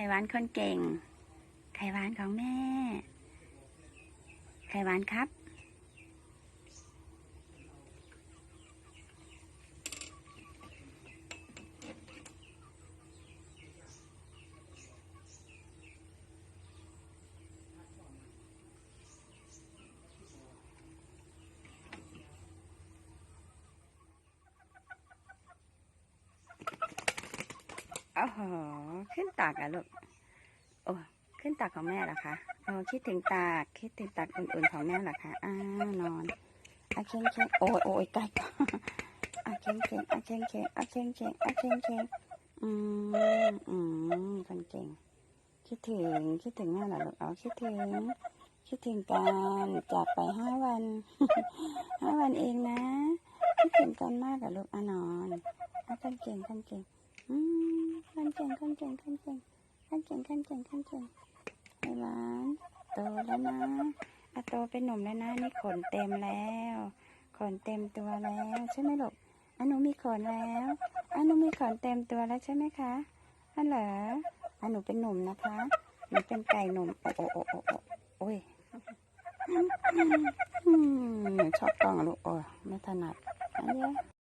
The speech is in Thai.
ข่หวานคนเก่ง ไข่หวานของแม่ ไข่หวานครับ โอ้โหขึ้นตากอะลูกโอ้ขึ้นตากของแม่เหรอคะโอ้คิดถึงตากคิดถึงตากอุ่นๆของแม่เหรอคะอ้าวนอนอาเค้งเค้งโอ้ยโอ้ยใกล้ก่อนอาเค้งเค้งอาเค้งเค้งอาเค้งเค้งอาเค้งเค้งอืมอืมคนเก่งคิดถึงคิดถึงแม่เหรอลูกอ๋อคิดถึงคิดถึงกันจากไปห้าวันห้าวันเองนะคิดถึงกันมากอะลูกอะนอนอะคนเก่งคนเก่งอืม เก่งขั้นเก่งขั้นเก่งขั้นเก่งขั้นเก่งขั้นเก่งไอ้หวานโตแล้วนะอะโตเป็นหนุ่มแล้วนะนี่ขนเต็มแล้วขนเต็มตัวแล้วใช่ไหมลูกอันหนูมีขนแล้วอันหนูมีขนเต็มตัวแล้วใช่ไหมคะอันเหรออันหนูเป็นหนุ่มนะคะหนูเป็นไก่หนุ่มโอ้โอ้โอ้โอ้โอ้ยชอบกล้องลูกโอ้ไม่ถนัดอันเนี้ย